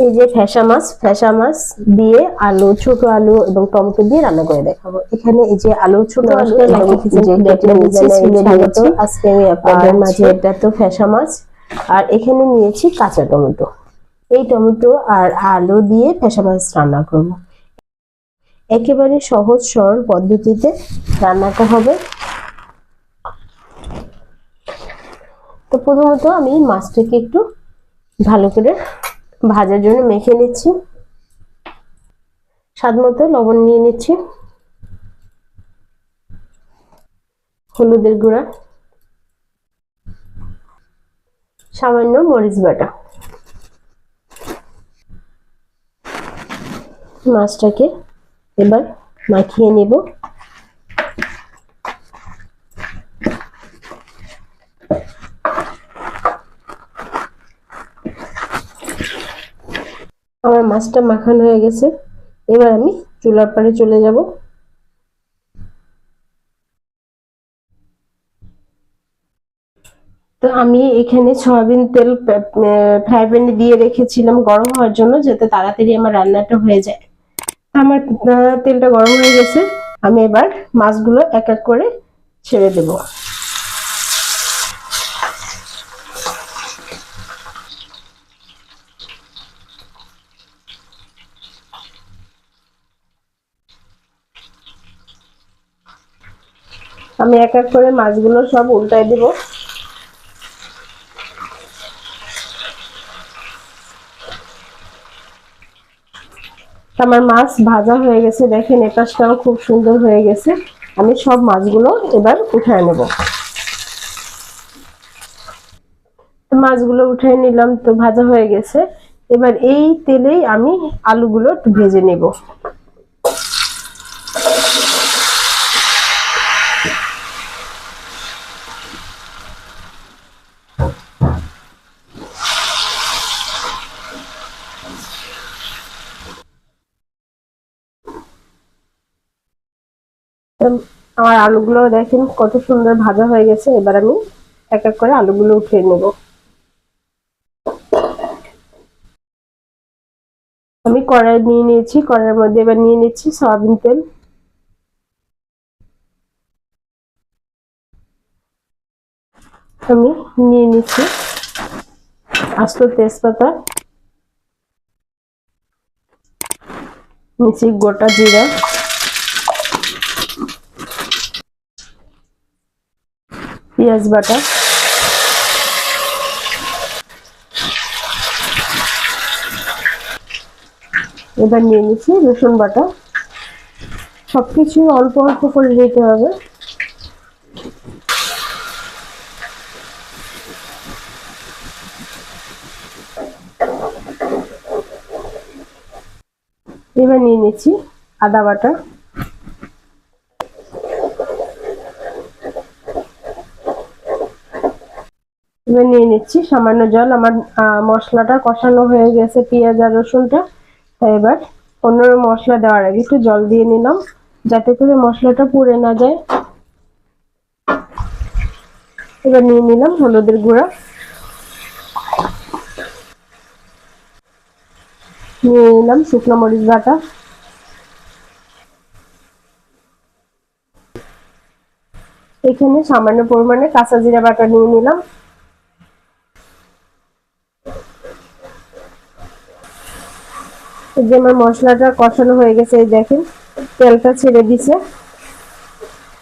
এই যে ফ্যাসা মাছ ফ্যাসা মাছ দিয়ে আলু ছোট আলু এবং টমেটো দিয়ে রান্না করে দেখাবো। এখানে এই যে আলু ছোট আলু। আজকে আমি আপনাদের মাঝে এটা তো ফ্যাসা মাছ। আর এখানে নিয়েছি কাঁচা টমেটো। এই টমেটো আর আলু দিয়ে ফ্যাসা মাছ রান্না করব। একেবারে সহজ সরল পদ্ধতিতে রান্নাটা হবে। তো প্রথমত আমি মাছটাকে একটু ভালো করে ভাজার জন্য মেখে নিচ্ছি। স্বাদ মতো লবণ নিয়ে নিচ্ছি। হলুদের গুঁড়া। সামান্য মরিচ বাটা। মাছটাকে এবার মাখিয়ে নেব। মাছটা মাখানো হয়ে গেছে। এবার আমি চুলার পাড়ে চলে যাব। তো আমি এখানে সয়াবিন তেল ফ্রাই প্যানে দিয়ে রেখেছিলাম গরম হওয়ার জন্য যাতে তাড়াতাড়ি আমার রান্নাটা হয়ে যায়। আমার তেলটা গরম হয়ে গেছে। আমি এবার মাছগুলো এক এক করে ছেড়ে দেব। আমি এক এক করে মাছগুলো সব উল্টায় দেবো। আমার মাছ ভাজা হয়ে গেছে, দেখেন এপাশটাও খুব সুন্দর হয়ে গেছে। আমি সব মাছগুলো এবার উঠায় নেব। মাছগুলো উঠায় নিলাম তো ভাজা হয়ে গেছে। এবার এই তেলেই আমি আলুগুলো ভেজে নেব। আমার আলুগুলো দেখেন কত সুন্দর ভাজা হয়ে গেছে, এবার আমি এক এক করে আলুগুলো উঠিয়ে নেব। আমি কড়াই নিয়ে নিয়েছি, কড়াইয়ের মধ্যে এবার নিয়ে নিচ্ছি সয়াবিন তেল। আমি নিয়ে নিচ্ছি আস্ত তেজপাতা নিচ্ছি গোটা জিরা। পেঁয়াজ বাটা এবার নিয়ে নিচ্ছি রসুন বাটা। সবকিছু অল্প অল্প করে দিতে হবে। এবার নিয়ে নিচ্ছি আদা বাটা। এবার নিয়ে নিচ্ছি। সামান্য জল। আমার মশলাটা কষানো হয়ে গেছে, পেঁয়াজ আর রসুনটা। এবার অন্য মশলা দেওয়ার আগে একটু জল দিয়ে নিলাম, যাতে করে মশলাটা পুড়ে না যায়। এবার নিয়ে নিলাম হলুদের গুঁড়া। নিয়ে নিলাম শুকনো মরিচ বাটা। এখানে সামান্য পরিমাণে কাঁচা জিরা বাটা নিয়ে নিলাম। যে আমার মশলাটা কষানো হয়ে গেছে, এই দেখেন, তেলটা ছেড়ে দিছে।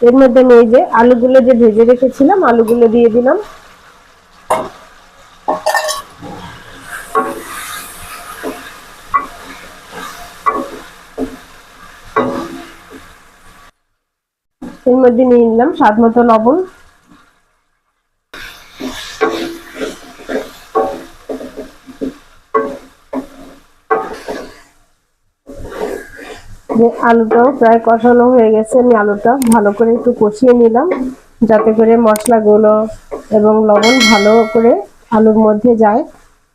এর মধ্যে আমি এই যে আলুগুলো যে ভেজে রেখেছিলাম, আলুগুলো দিয়ে দিলাম। এর মধ্যে নিয়ে নিলাম স্বাদ মতো লবণ। যে আলুটাও প্রায় কষানো হয়ে গেছে, আমি আলুটা ভালো করে একটু কষিয়ে নিলাম, যাতে করে মশলাগুলো এবং লবণ ভালো করে আলুর মধ্যে যায়।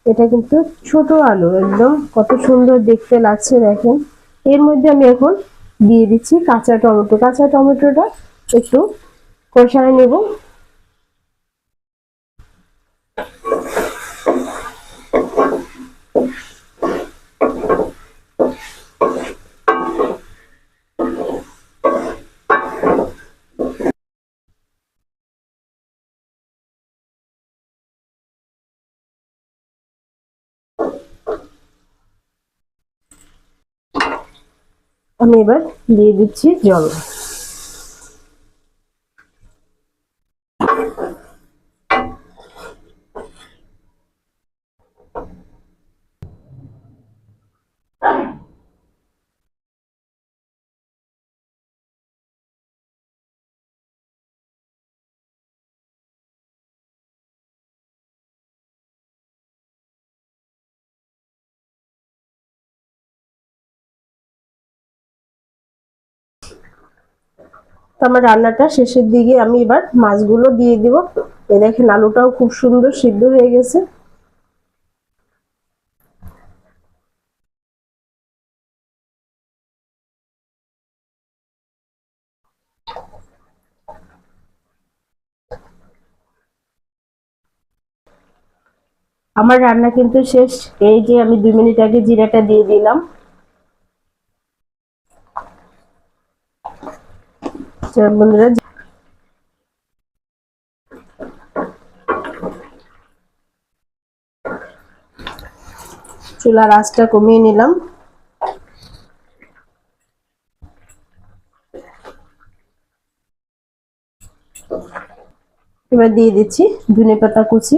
এটা কিন্তু ছোট আলু, একদম কত সুন্দর দেখতে লাগছে দেখেন। এর মধ্যে আমি এখন দিয়ে দিচ্ছি কাঁচা টমেটো। কাঁচা টমেটোটা একটু কষায় নেব। আমি এবার দিয়ে দিচ্ছি জল। আমার রান্নাটা শেষের দিকে আমি এবার মাছগুলো দিয়ে দিব। এ দেখেন আলুটাও খুব সুন্দর সিদ্ধ হয়ে গেছে। আমার রান্না কিন্তু শেষ। এই যে আমি দুই মিনিট আগে জিরাটা দিয়ে দিলাম। বন্ধুরা চুলার আঁচটা কমিয়ে নিলাম। এবার দিয়ে দিচ্ছি ধনে পাতা কুচি।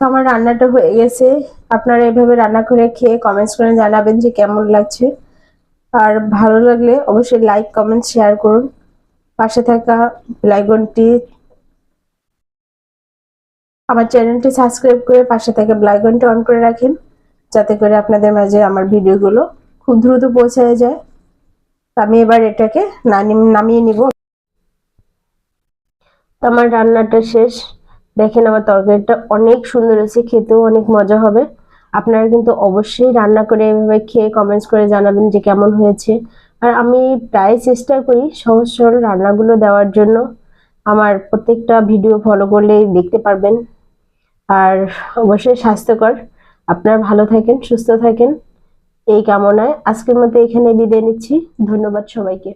তো আমার রান্নাটা হয়ে গেছে। আপনারা এভাবে রান্না করে খেয়ে কমেন্টস করে জানাবেন যে কেমন লাগছে। আর ভালো লাগলে অবশ্যই লাইক কমেন্ট শেয়ার করুন। পাশে থাকা ব্লাইকনটি আমার চ্যানেলটি সাবস্ক্রাইব করে পাশে থাকা ব্লাইগনটি অন করে রাখেন, যাতে করে আপনাদের মাঝে আমার ভিডিওগুলো খুব দ্রুত পৌঁছায় যায়। আমি এবার এটাকে নামিয়ে নিব। আমার রান্নাটা শেষ। দেখেন আমার তরকারিটা অনেক সুন্দর হয়েছে, খেতেও অনেক মজা হবে। আপনারা কিন্তু অবশ্যই রান্না করে এভাবে খেয়ে কমেন্টস করে জানাবেন যে কেমন হয়েছে। আর আমি প্রায় চেষ্টা করি সহজ সরল রান্নাগুলো দেওয়ার জন্য। আমার প্রত্যেকটা ভিডিও ফলো করলেই দেখতে পারবেন। আর অবশ্যই স্বাস্থ্যকর। আপনারা ভালো থাকেন, সুস্থ থাকেন। এই কামনায় আজকের মতো এখানে বিদায় নিচ্ছি। ধন্যবাদ সবাইকে।